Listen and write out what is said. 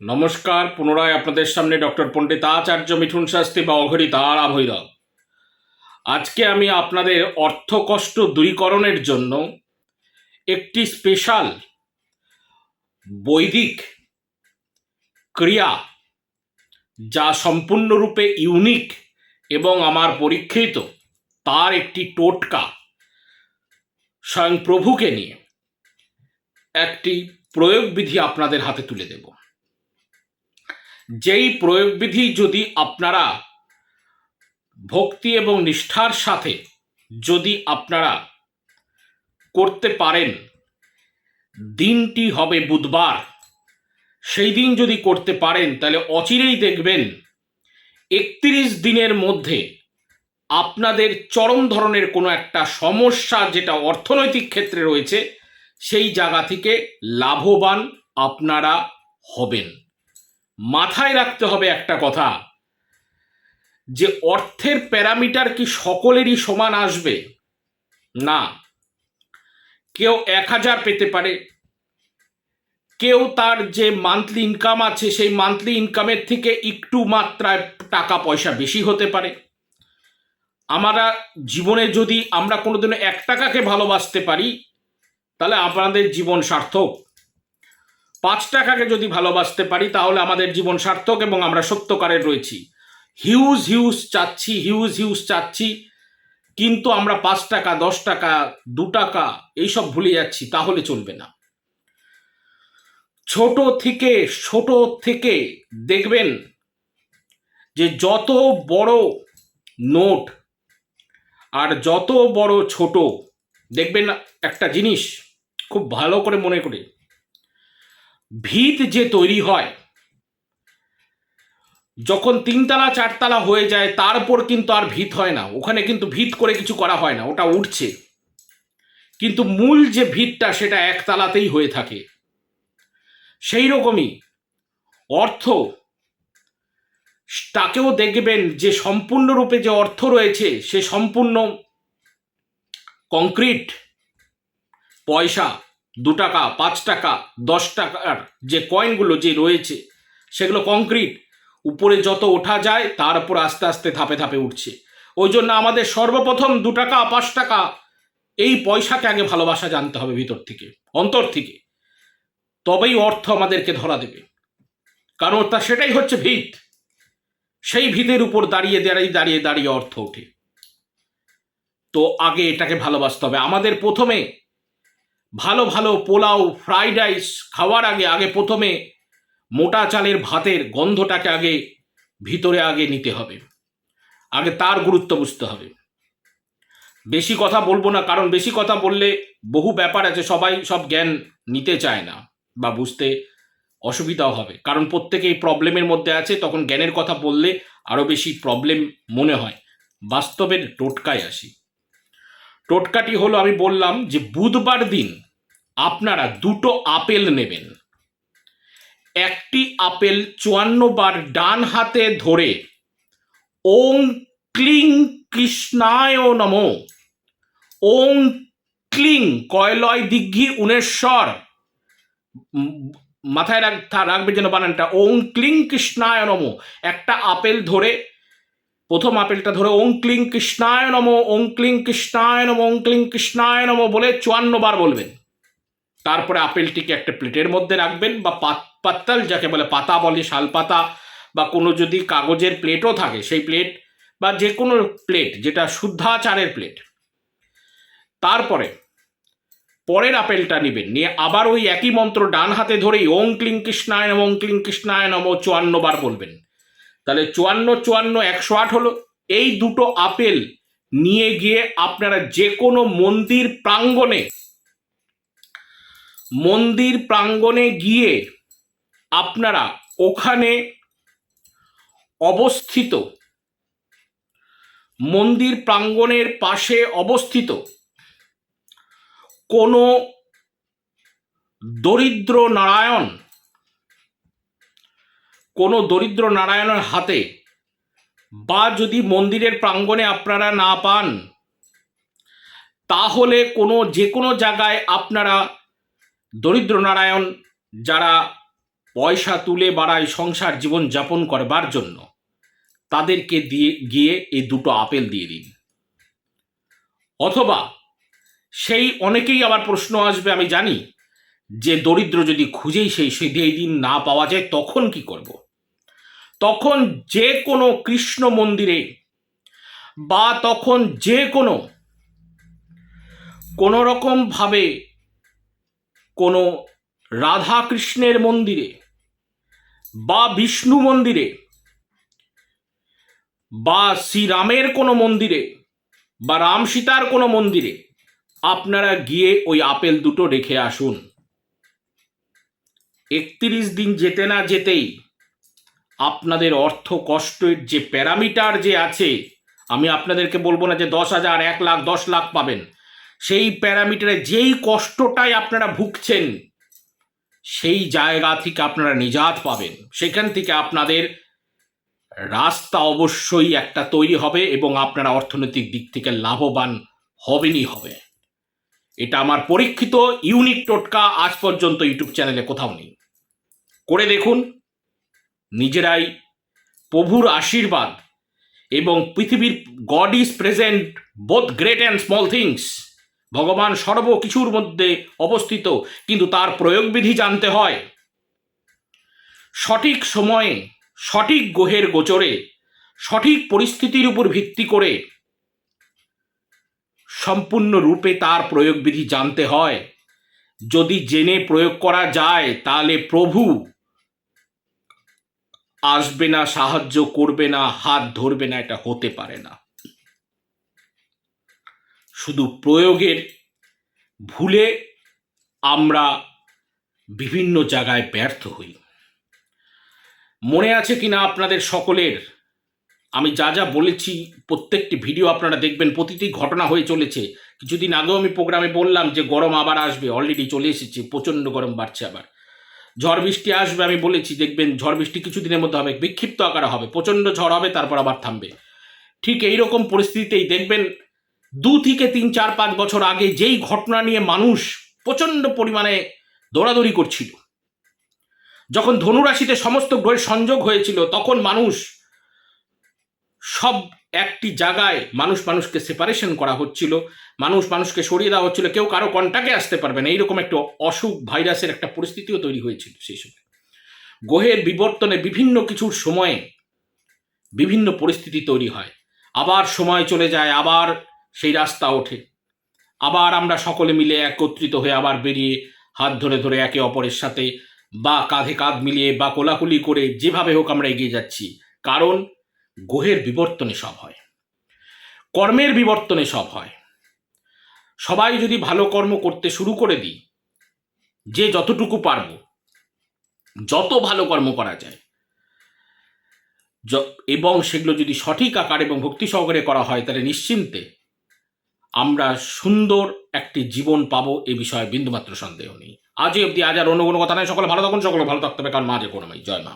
নমস্কার, পুনরায় আপনাদের সামনে ডক্টর পণ্ডিত আচার্য মিঠুন শাস্তি বা অঘরী তারা ভৈরব আজকে আমি আপনাদের অর্থ কষ্ট দূরীকরণের জন্য একটি স্পেশাল বৈদিক ক্রিয়া, যা সম্পূর্ণরূপে ইউনিক এবং আমার পরীক্ষিত, তার একটি টোটকা স্বয়ং প্রভুকে নিয়ে একটি প্রয়োগবিধি আপনাদের হাতে তুলে দেব। যেই প্রয়োগবিধি যদি আপনারা ভক্তি এবং নিষ্ঠার সাথে যদি আপনারা করতে পারেন, দিনটি হবে বুধবার। সেই দিন যদি করতে পারেন, তাহলে অচিরেই দেখবেন একত্রিশ দিনের মধ্যে আপনাদের চরম ধরনের কোনো একটা সমস্যা যেটা অর্থনৈতিক ক্ষেত্রে রয়েছে, সেই জায়গা থেকে লাভবান আপনারা হবেন। মাথায় রাখতে হবে একটা কথা। যে অর্থের প্যারামিটার কি সকলেরই সমান আসবে? না। কেউ এক হাজার পেতে পারে। কেউ তার যে মান্থলি ইনকাম আছে, সেই মান্থলি ইনকামের থেকে একটু মাত্রায় টাকা পয়সা বেশি হতে পারে। আমরা জীবনে যদি আমরা কোনোদিনও এক টাকাকে ভালোবাসতে পারি, তাহলে আপনাদের জীবন সার্থক। পাঁচ টাকাকে যদি ভালোবাসতে পারি, তাহলে আমাদের জীবন সার্থক এবং আমরা সত্যকারের রয়েছি। হিউজ হিউজ চাচ্ছি, হিউজ হিউজ চাচ্ছি, কিন্তু আমরা পাঁচ টাকা, দশ টাকা, দু টাকা এইসব ভুলে যাচ্ছি, তাহলে চলবে না। ছোট থেকে ছোট থেকে দেখবেন যে যত বড় নোট আর যত বড় ছোট, দেখবেন একটা জিনিস খুব ভালো করে মনে করে ভিত যে তৈরি হয়, যখন তিনতলা চারতলা হয়ে যায় তারপর কিন্তু আর ভিত হয় না। ওখানে কিন্তু ভিত করে কিছু করা হয় না, ওটা উঠছে। কিন্তু মূল যে ভিতটা, সেটা একতলাতেই হয়ে থাকে। সেই রকমই অর্থ। তাকেও দেখবেন যে সম্পূর্ণরূপে যে অর্থ রয়েছে, সে সম্পূর্ণ কংক্রিট পয়সা। দু টাকা, পাঁচ টাকা, দশ টাকার যে কয়েনগুলো যে রয়েছে, সেগুলো কংক্রিট উপরে যত ওঠা যায়, তার উপর আস্তে আস্তে ধাপে ধাপে উঠছে। ওই জন্য আমাদের সর্বপ্রথম দু টাকা, পাঁচ টাকা, এই পয়সাকে আগে ভালোবাসা জানতে হবে ভিতর থেকে, অন্তর থেকে। তবেই অর্থ আমাদেরকে ধরা দেবে। কারণ তা সেটাই হচ্ছে ভিত। সেই ভিতের উপর দাঁড়িয়ে দাঁড়িয়ে দাঁড়িয়ে দাঁড়িয়ে অর্থ ওঠে। তো আগে এটাকে ভালোবাসতে হবে। আমাদের প্রথমে ভালো ভালো পোলাও ফ্রাইড রাইস খাওয়ার আগে আগে প্রথমে মোটা চালের ভাতের গন্ধটাকে আগে ভিতরে, আগে নিতে হবে। আগে তার গুরুত্ব বুঝতে হবে। বেশি কথা বলব না, কারণ বেশি কথা বললে বহু ব্যাপার আছে, সবাই সব জ্ঞান নিতে চায় না বা বুঝতে অসুবিধাও হবে। কারণ প্রত্যেকেই প্রবলেমের মধ্যে আছে, তখন জ্ঞানের কথা বললে আরও বেশি প্রবলেম মনে হয়। বাস্তবের টোটকায় আসি। টোটকাটি হলো, আমি বললাম যে বুধবার দিন আপনারা দুটো আপেল নেবেন। একটি আপেল চুয়ান্ন বার ডান হাতে ধরে ওং ক্লিং কৃষ্ণায় নম ওং ক্লিং কয়লয় দিঘি উনেশ্বর মাথায় রাখ রাখবে যেন বানানটা ওং ক্লিং কৃষ্ণায় নম। একটা আপেল ধরে প্রথম আপেলটা ধরে, ওং ক্লিং কৃষ্ণায় নম, ওং ক্লিং কৃষ্ণায় নম কৃষ্ণায় নম বলে চুয়ান্ন বার বলবেন। তারপরে আপেলটিকে একটা প্লেটের মধ্যে রাখবেন বা পাত- পাত্তাল যাকে বলে পাতা বলে, শাল পাতা বা কোনো যদি কাগজের প্লেটও থাকে, সেই প্লেট বা যে কোনো প্লেট যেটা শুদ্ধাচারের প্লেট। তারপরে পরের আপেলটা নেবেন, নিয়ে আবার ওই একই মন্ত্র ডান হাতে ধরেই ওং ক্লিং কৃষ্ণায় নম, ওং ক্লিং কৃষ্ণায় নম চুয়ান্ন বার বলবেন। তাহলে চুয়ান্ন চুয়ান্ন, একশো আট হলো। এই দুটো আপেল নিয়ে গিয়ে আপনারা যে কোনো মন্দির প্রাঙ্গণে মন্দির প্রাঙ্গণে গিয়ে আপনারা ওখানে অবস্থিত, মন্দির প্রাঙ্গণের পাশে অবস্থিত কোনো দরিদ্র নারায়ণ কোনো দরিদ্র নারায়ণের হাতে বা যদি মন্দিরের প্রাঙ্গণে আপনারা না পান, তাহলে কোনো যে কোনো জায়গায় আপনারা দরিদ্র নারায়ণ যারা পয়সা তুলে বাড়ায় সংসার জীবন যাপন করবার জন্য, তাদেরকে দিয়ে গিয়ে এই দুটো আপেল দিয়ে দিন। অথবা সেই অনেকেই আবার প্রশ্ন আসবে, আমি জানি যে দরিদ্র যদি খুঁজেই সেই সেই দিন না পাওয়া যায়, তখন কি করব? তখন যে কোনো কৃষ্ণ মন্দিরে বা তখন যে কোনো কোনো রকমভাবে কোনো রাধা কৃষ্ণের মন্দিরে বা বিষ্ণু মন্দিরে বা শ্রীরামের কোনো মন্দিরে বা রাম সীতার কোনো মন্দিরে আপনারা গিয়ে ওই আপেল দুটো রেখে আসুন। একত্রিশ দিন যেতে না যেতেই আপনাদের অর্থ কষ্টের যে প্যারামিটার যে আছে, আমি আপনাদেরকে বলব না যে দশ হাজার, এক লাখ, দশ লাখ পাবেন। সেই প্যারামিটারে যেই কষ্টটাই আপনারা ভুগছেন, সেই জায়গা থেকে আপনারা নিজাত পাবেন। সেখান থেকে আপনাদের রাস্তা অবশ্যই একটা তৈরি হবে এবং আপনারা অর্থনৈতিক দিক থেকে লাভবান হবেনই হবে। এটা আমার পরীক্ষিত ইউনিক টোটকা, আজ পর্যন্ত ইউটিউব চ্যানেলে কোথাও নেই। করে দেখুন। নিজেরাই প্রভুর আশীর্বাদ এবং পৃথিবীর God is present both great and small things ভগবান সর্ব কিছুর মধ্যে অবস্থিত, কিন্তু তার প্রয়োগবিধি জানতে হয়। সঠিক সময়ে, সঠিক গ্রহের গোচরে, সঠিক পরিস্থিতির উপর ভিত্তি করে সম্পূর্ণ রূপে তার প্রয়োগবিধি জানতে হয়। যদি জেনে প্রয়োগ করা যায়, তাহলে প্রভু আসবে না, সাহায্য করবে না, হাত ধরবে না, এটা হতে পারে না। শুধু প্রয়োগের ভুলে আমরা বিভিন্ন জায়গায় ব্যর্থ হই। মনে আছে কিনা আপনাদের সকলের? আমি যা যা বলেছি, প্রত্যেকটি ভিডিও আপনারা দেখবেন, প্রতিটি ঘটনা হয়ে চলেছে। কিছুদিন আগেও আমি প্রোগ্রামে বললাম যে, গরম আবার আসবে অলরেডি চলে এসেছে, প্রচণ্ড গরম বাড়ছে আবার। ঝড় বৃষ্টি আসবে, আমি বলেছি, দেখবেন ঝড় বৃষ্টি কিছুদিনের মধ্যে হবে, বিক্ষিপ্ত আকারে হবে, প্রচণ্ড ঝড় হবে, তারপর আবার থামবে। ঠিক এই রকম পরিস্থিতিতেই দেখবেন দু থেকে তিন, চার, পাঁচ বছর আগে যেই ঘটনা নিয়ে মানুষ প্রচণ্ড পরিমাণে দৌড়াদৌড়ি করছিল, যখন ধনুরাশিতে সমস্ত গ্রহের সংযোগ হয়েছিল, তখন মানুষ সব একটি জায়গায় মানুষ মানুষকে সেপারেশন করা হচ্ছিল, মানুষ মানুষকে সরিয়ে দেওয়া হচ্ছিল, কেউ কারও কন্টাক্টে আসতে পারবে না। এইরকম একটা অসুখ ভাইরাসের একটা পরিস্থিতিও তৈরি হয়েছিল সেই সময়। গ্রহের বিবর্তনে বিভিন্ন কিছুর সময়ে বিভিন্ন পরিস্থিতি তৈরি হয়। আবার সময় চলে যায়, আবার সেই রাস্তা ওঠে। আবার আমরা সকলে মিলে একত্রিত হয়ে আবার বেরিয়ে হাত ধরে ধরে একে অপরের সাথে বা কাঁধে কাঁধ মিলিয়ে বা কোলাকুলি করে যেভাবে হোক আমরা এগিয়ে যাচ্ছি। কারণ গ্রহের বিবর্তনে সব হয়, কর্মের বিবর্তনে সব হয়। সবাই যদি ভালো কর্ম করতে শুরু করে দিই, যে যতটুকু পারব, যত ভালো কর্ম করা যায় এবং সেগুলো যদি সঠিক আকার এবং ভক্তি সহকারে করা হয়, তাহলে নিশ্চিন্তে আমরা সুন্দর একটি জীবন পাবো এ বিষয়ে বিন্দুমাত্র সন্দেহ নেই। আজই অব্দি আজ আর অন্য কোনো কথা নয় সকলে ভালো থাকুন, সকলে ভালো থাকতে হবে, কারণ মাঝে কোনো জয় মা।